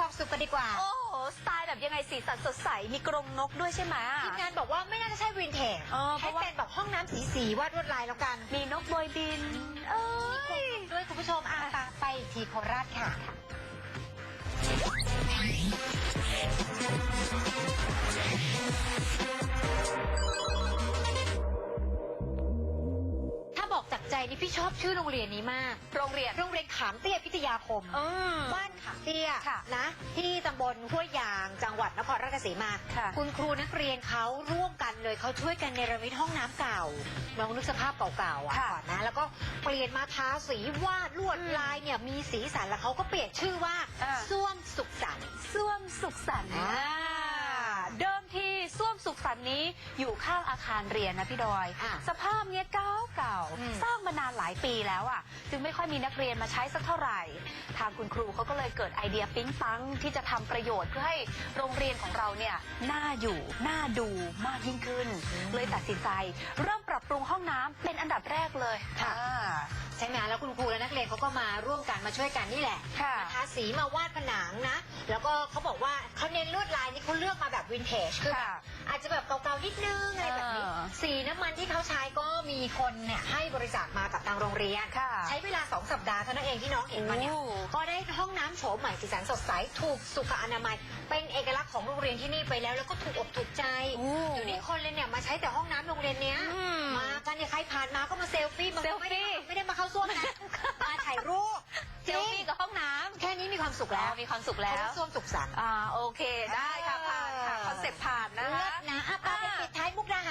ความสุขกันดีกว่า โอ้โหสไตล์แบบยังไงสีสันสดใส มีกรงนกด้วยใช่ไหมทีมงานบอกว่าไม่น่าจะใช่วินเทจเออเพให้ราะว่าเป็นแบบห้องน้ำสีสีๆวาดลวดลายแล้วกันมีนกโบยบิน เอ้ย ด้วยคุณผู้ชมอะไปไปทีโคราชค่ะ ใจนี่พี่ชอบชื่อโรงเรียนนี้มาก โรงเรียน โรงเรียนขามเตี้ยพิทยาคม อืม บ้านขามเตี้ยค่ะนะ ที่ตำบลห้วยยางจังหวัดนครราชสีมาค่ะคุณครูนักเรียนเขาร่วมกันเลยเขาช่วยกันเนรมิตห้องน้ำเก่าลองนึกสภาพเก่าๆอะค่ะก่อนนะแล้วก็เปลี่ยนมาทาสีวาดลวดอืมลายเนี่ยมีสีสันแล้วเขาก็เปลี่ยนชื่อว่าอ่า ส้วมสุขสันต์ ส้วมสุขสันต์อ่า เดิมทีส้วมสุขสั นต์นี้อยู่ข้างอาคารเรียนนะพี่ดอย อะสภาพเนี้ยเก่าเก่าๆอืม สร้างมานานหลายปีแล้วอะ จึงไม่ค่อยมีนักเรียนมาใช้สักเท่าไหร่ ทางคุณครูเขาก็เลยเกิดไอเดียปิ๊งปังที่จะทำประโยชน์เพื่อให้โรงเรียนของเราเนี่ยน่าอยู่น่าดูมากยิ่งขึ้น เลยตัดสินใจ เริ่มปรับปรุงห้องน้ำเป็นอันดับแรกเลยค่ะ อ่าใช่ไหมแล้วคุณครูและนักเรียนเขาก็มาร่วมกันมาช่วยกันนี่แหละค่ะมาทาสีมาวาดผนังนะ แล้วก็เขาบอกว่าเขาเน้นลวดลายนี่เขาเลือกมาแบบวินเทจคือแบบค่ะ อาจจะแบบเก่าๆนิดนึงอะไรแบบนี้ เออสีน้ำมันที่เขาใช้ก็มีคนเนี่ยให้บริจาคมากับทางโรงเรียน ค่ะ ใช้เวลา 2 สัปดาห์เท่านั้นเองที่น้องเห็นมาเนี่ย โอ้ ก็ได้ห้องน้ำโฉมใหม่สีสันสดใสถูกสุขอนามัย เป็นเอกลักษณ์ของโรงเรียนที่นี่ไปแล้ว แล้วก็ถูกอกถูกใจโอ้อยู่นี่คนเลยเนี่ยมาใช้แต่ห้องน้ำโรงเรียนเนี้ยอืมมากันเนี่ยใครผ่านมาก็มาเซลฟี่มาเซลฟี่ไม่ได้ไม่ได้มาเข้าส้วมนะมาถ่ายรูปเซลฟี่กับห้องน้ำแค่นี้มีความสุขแล้แล้ววมีความสุขแล้แล้ววส้วมสุขสันต์ อ่าโอเคได้ค่ะผ่าน ค่ะคอนเซ็ปต์ผ่านนะเลิคะศนะอะไปไปปิดท้ายมุกดาหาร